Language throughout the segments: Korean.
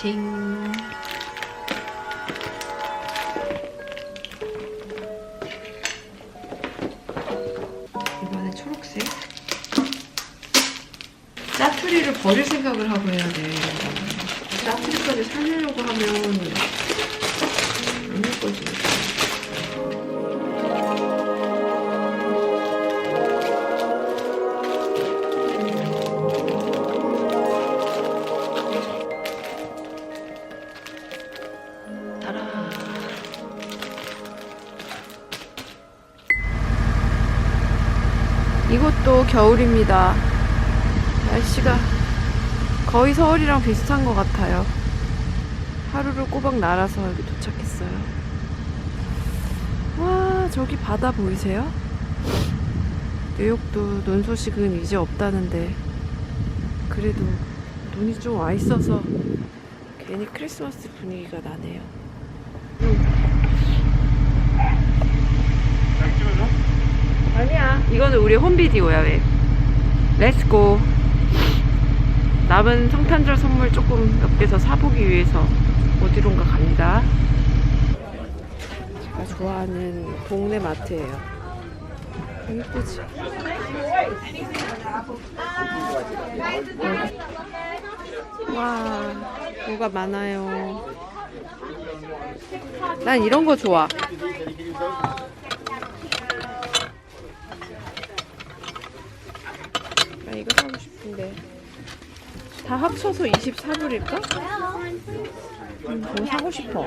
징. 이번에 초록색. 짜투리를 버릴 생각을 하고 해야 돼. 짜투리까지 살리려고 하면 안 예뻐지. 따라. 겨울입니다. 날씨가 거의 서울이랑 비슷한 것 같아요. 하루를 꼬박 날아서 여기 도착했어요. 와, 저기 바다 보이세요? 뉴욕도 눈 소식은 이제 없다는데, 그래도 눈이 좀 와 있어서 괜히 크리스마스 분위기가 나네요. 아니야. 이거는 우리 홈비디오야, 왜? 렛츠고. 남은 성탄절 선물 조금 더 사보기 위해서 어디론가 갑니다. 제가 좋아하는 동네 마트예요. 예쁘지? 와, 뭐가 많아요. 난 이런 거 좋아. 이거 사고 싶은데. 다 합쳐서 24불일까? 음, 뭐 사고 싶어.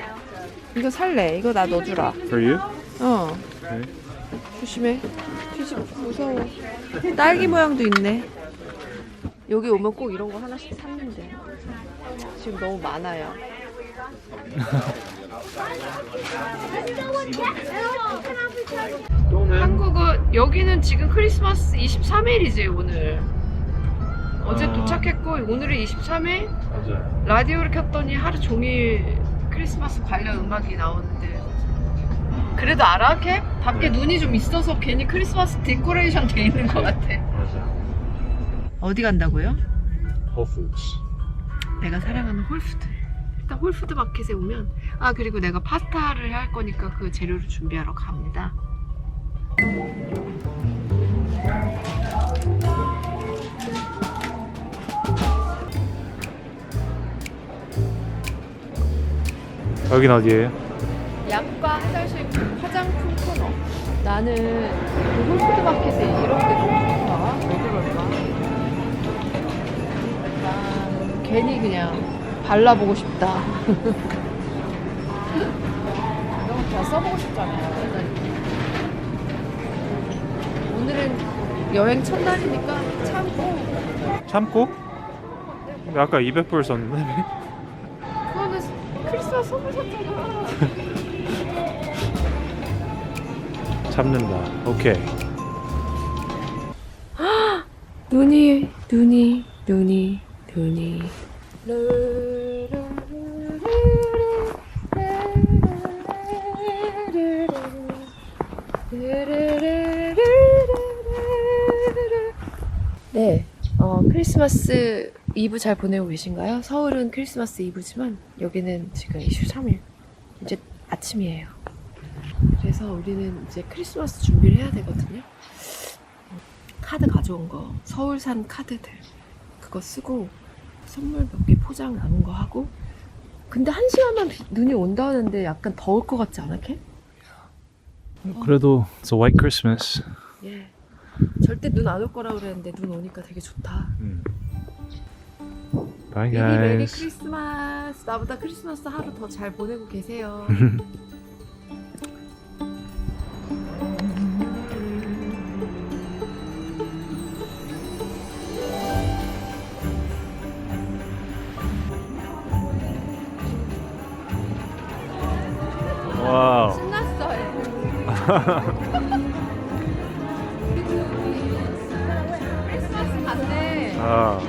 이거 살래. 이거 나 넣어주라. For you? 어. Okay. 조심해. 뒤집 무서워. 딸기 모양도 있네. 여기 오면 꼭 이런 거 하나씩 샀는데. 지금 너무 많아요. 한국은 여기는 지금 크리스마스 23일이지 오늘. 어제 아. 도착했고 오늘은 23일. 맞아요. 라디오를 켰더니 하루 종일 크리스마스 관련 음악이 나오는데 그래도 알아 걔? 밖에 눈이 좀 있어서 괜히 크리스마스 디코레이션 돼 있는 것 같아 맞아요. 어디 간다고요? Foods. 내가 사랑하는 홀푸드 일단 홀푸드 마켓에 오면 아 그리고 내가 파스타를 할 거니까 그 재료를 준비하러 갑니다 여긴 어디예요? 약과 해달식 화장품 코너. 나는 그 홀푸드 마켓에 이런 게 너무 좋다. 왜 그럴까? 난 괜히 그냥 발라보고 싶다. 이런 거다 써보고 싶잖아요. 오늘은 여행 첫날이니까 참고. 참고? 근데 아까 200불 썼는데. 크리스마스 선물 샀잖아 참는다. 오케이. 눈이 눈이 눈이 눈이 네, 어, 크리스마스 이브 잘 보내고 계신가요? 서울은 크리스마스 이브지만 여기는 지금 23일 이제 아침이에요. 그래서 우리는 이제 크리스마스 준비를 해야 되거든요. 카드 가져온 거 서울산 카드들 그거 쓰고 선물 몇 개 포장 남은 거 하고 근데 한 시간만 비- 눈이 온다는데 약간 더울 것 같지 않아 걔? 그래도 It's a white Christmas. 예 절대 눈 안 올 거라 그랬는데 눈 오니까 되게 좋다 음. Bye 메리 메리 guys. 크리스마스 나보다 크리스마스 하루 더 잘 보내고 계세요. 와우. 신났어요. 크리스마스 같네. 아,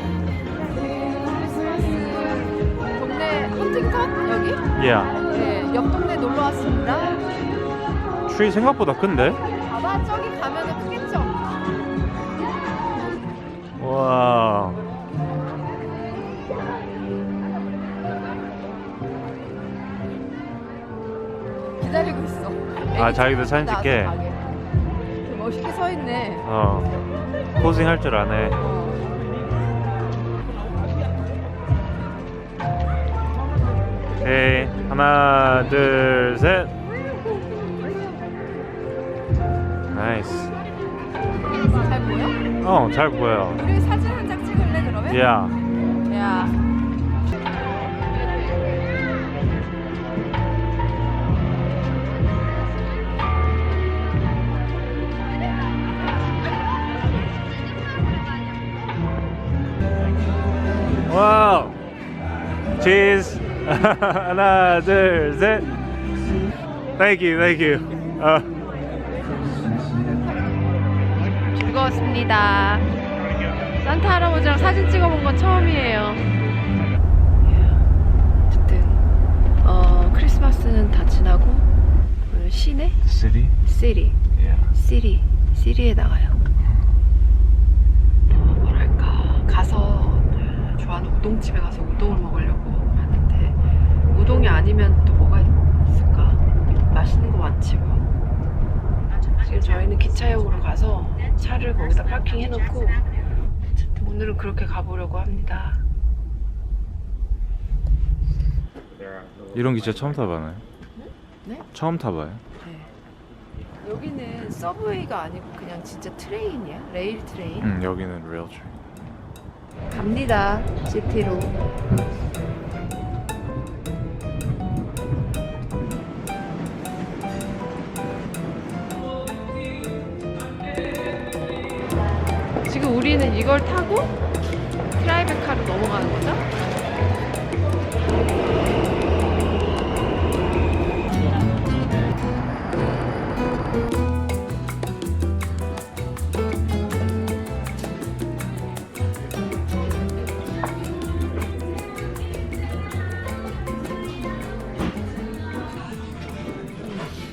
Yeah. 네, 옆 동네 놀러 왔습니다. 트리 생각보다 큰데? 봐봐, 저기 가면은 크겠죠? 와. 기다리고 있어. 아, 애기 자기들 사진 나와서 찍게? 가게. 멋있게 서 있네. 어. 포징 할 줄 아네. 오케이. 하나, 둘, 셋. 나이스. 잘 보여? 어, 잘 보여. 우리 사진 한 장 찍을래 그러면? 야. 야. 와우. 치즈. 하나, 둘, 셋. Thank you, thank you. 어. 즐거웠습니다. 산타 할아버지랑 사진 찍어본 건 처음이에요. 어쨌든 어, 크리스마스는 다 지나고 오늘 시내 City? 시리 Yeah. 시리 시리에 나가요. 어, 뭐랄까 가서 좋아하는 우동집에 가서 우동을 하는데 우동이 아니면 또 뭐가 있을까? 맛있는 거 많지 뭐. 지금 저희는 기차역으로 가서 차를 거기다 파킹해놓고 오늘은 그렇게 가보려고 합니다. 이런 기차 처음 타봐요? 네? 처음 타봐요? 네. 여기는 서브웨이가 아니고 그냥 진짜 트레인이야 레일 트레인. 응, 여기는 real train. 갑니다. 시티로. 우리는 이걸 타고 트라이베카로 넘어가는 거죠?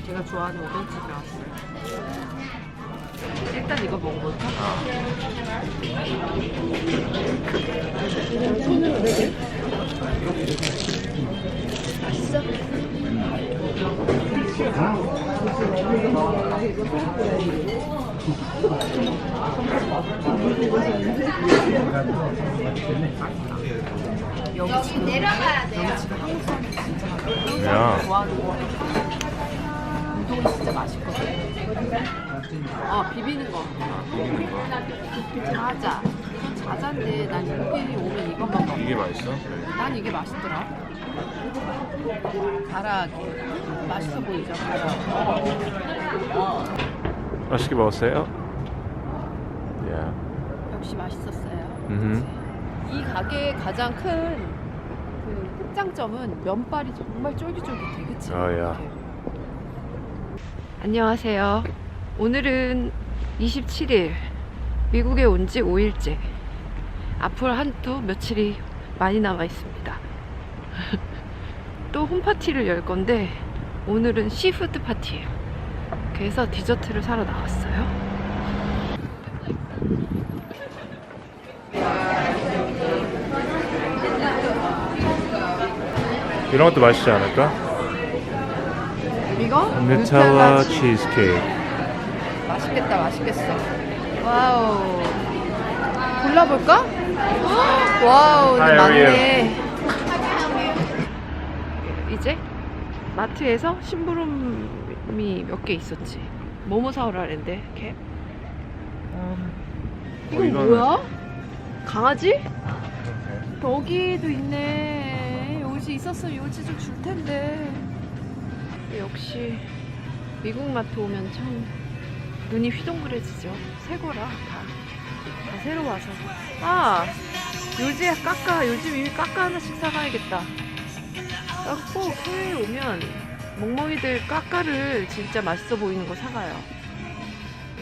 제가 좋아하는 왔어요. 일단 이거 먹어볼까? 손으로 내게. 맛있어? 여기 내려가야 돼. 여기 지금 한국 사람들 진짜 많아. 야. 좋아하는 거. 우동이 진짜 맛있거든. 어, 비비는 거. 자자. 이건 자자인데 난 여기 오면 이것만 먹어. 이게 맛있어? 난 이게 맛있더라. 가라아기. 맛있어 보이죠? 가라아기. 맛있게 먹었어요? Yeah. 역시 맛있었어요. 음흠. 이 가게의 가장 큰 그 특장점은 면발이 정말 쫄깃쫄깃해, 그치? 어, 야. 이렇게. 안녕하세요. 오늘은 27일. 미국에 온 지 5일째. 앞으로 한 또 며칠이 많이 남아 있습니다. 또 홈파티를 열 건데 오늘은 시푸드 파티예요. 그래서 디저트를 사러 나왔어요. 이런 것도 맛있지 않을까? 이거? 누텔라 치즈케이크. 맛있겠다, 맛있겠어. 와우. 골라볼까? 헉, 와우, Hi, are 이제 마트에서 심부름이 몇 개 있었지. 뭐뭐 사오라 그랬는데, 캡? 이거 어, 이거는- 뭐야? 강아지? 여기도 있네. 요지 있었으면 요지 좀 줄 텐데. 역시 미국 마트 오면 참 눈이 휘둥그레지죠. 새 거라 다. 다 새로 와서. 아! 요지에 까까, 요즘 이미 까까 하나씩 사가야겠다. 꼭 해외에 오면 멍멍이들 까까를 진짜 맛있어 보이는 거 사가요.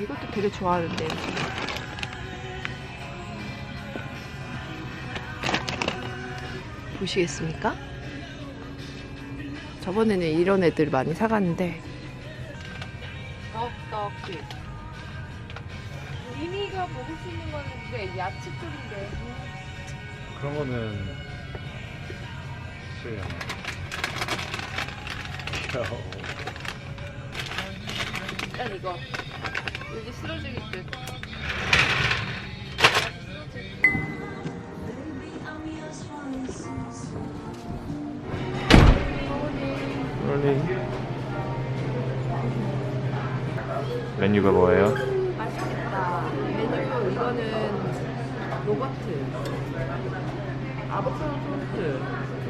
이것도 되게 좋아하는데. 보시겠습니까? 저번에는 이런 애들 많이 사갔는데 떡떡지 미미가 먹을 수 있는 거는 근데 야채 쪽인데 그런 거는. 귀여워. 일단 이거 여기 쓰러질 듯 롤링. 메뉴가 뭐예요? 맛있겠다 메뉴 이거는 요거트 아보카도 토스트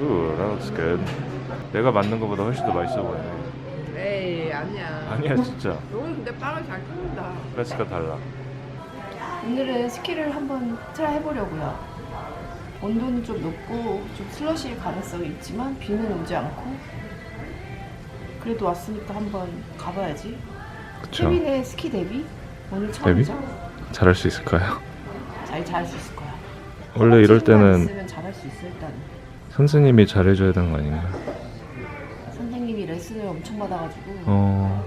Ooh, that looks good. 내가 만든 거보다 훨씬 더 맛있어 보이네. 에이 아니야 아니야 진짜. 여기 근데 빵을 잘 굽는다 클래스가 달라. 오늘은 스키를 한번 트라이 해보려고요. 온도는 좀 높고 좀 슬러시 가능성이 있지만 비는 오지 않고 그래도 왔으니까 한번 가봐야지. 그쵸. 케빈의 스키 데뷔 오늘 처음이죠? 잘할 수 있을까요? 잘 잘할 수 있을 거야. 원래 이럴 때는 있으면 잘할 수 있어 일단. 선생님이 잘해줘야 되는 거 아닌가? 선생님이 레슨을 엄청 받아가지고 어,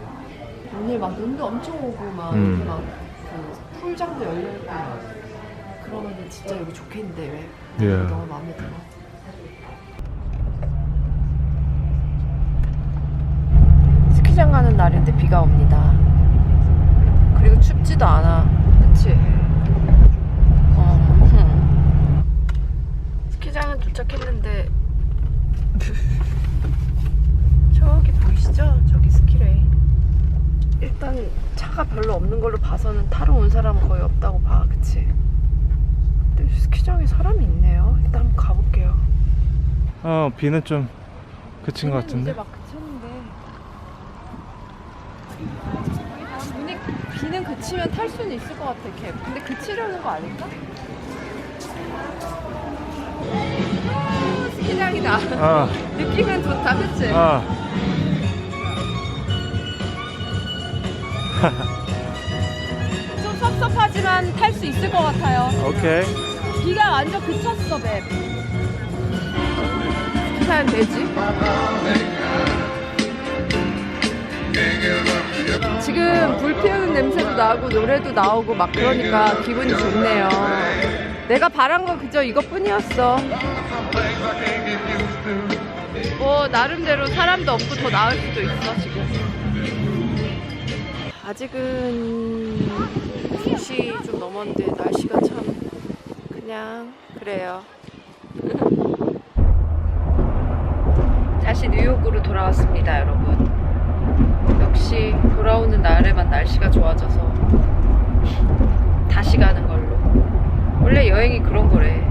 오늘 막 눈도 엄청 오고 막 음. 이렇게 막그 풀장도 열려 있고 그러면은 진짜 여기 좋겠는데 왜? 예. 너무 마음에 들어. 스키장 가는 날인데 비가 옵니다. 그리고 춥지도 않아. 그치? 어. 스키장은 도착했는데 저기 보이시죠? 저기 스키레인. 일단 차가 별로 없는 걸로 봐서는 타러 온 사람은 거의 없다고 봐. 그치? 근데 스키장에 사람이 있네요. 일단 한번 가볼게요. 어 비는 좀 그친 것 같은데. 눈이 비는 그치면 탈 수는 있을 것 같아, 캡. 근데 그치려는 거 아닐까? 아, 스키장이다. 아, 느낌은 좋다, 그치? 아, 좀 섭섭하지만 탈 수 있을 것 같아요. 오케이. 비가 완전 그쳤어, 맵. 기사면 되지? 지금 불 피우는 냄새도 나고 노래도 나오고 막 그러니까 기분이 좋네요. 내가 바란 건 그저 이것뿐이었어. 뭐 나름대로 사람도 없고 더 나을 수도 있어 지금. 아직은 2시 좀 넘었는데 날씨가 참 그냥 그래요. 다시 뉴욕으로 돌아왔습니다, 여러분. 역시 돌아오는 날에만 날씨가 좋아져서 다시 가는 걸로. 원래 여행이 그런 거래.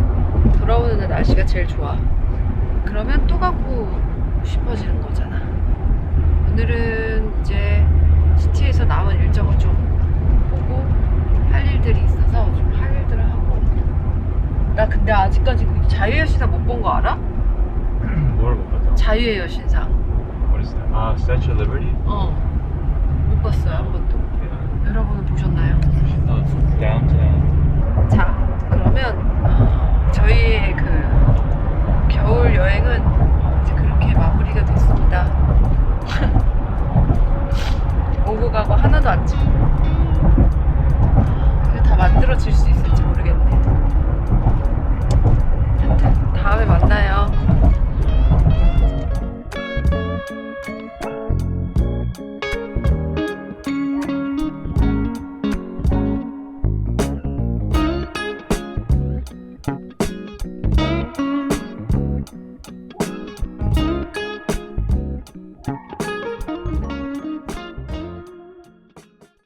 돌아오는 날 날씨가 제일 좋아. 그러면 또 가고 싶어지는 거잖아. 오늘은 이제 시티에서 남은 일정을 좀 보고 할 일들이 있어서 좀 할 일들을 하고. 나 근데 아직까지 그 자유의 여신상 못 본 거 알아? 뭘 못 봤다. 자유의 여신상. What is that? 아, Statue of Liberty? 어. 못 봤어요, 한 번도. 여러분은 보셨나요? 자, 그러면 어, 저희의 그 겨울 여행은 이제 그렇게 마무리가 됐습니다. 오고 가고 하나도 안 찍고 이거 다 만들어질 수 있을지 모르겠네. 하여튼 다음에 만나요.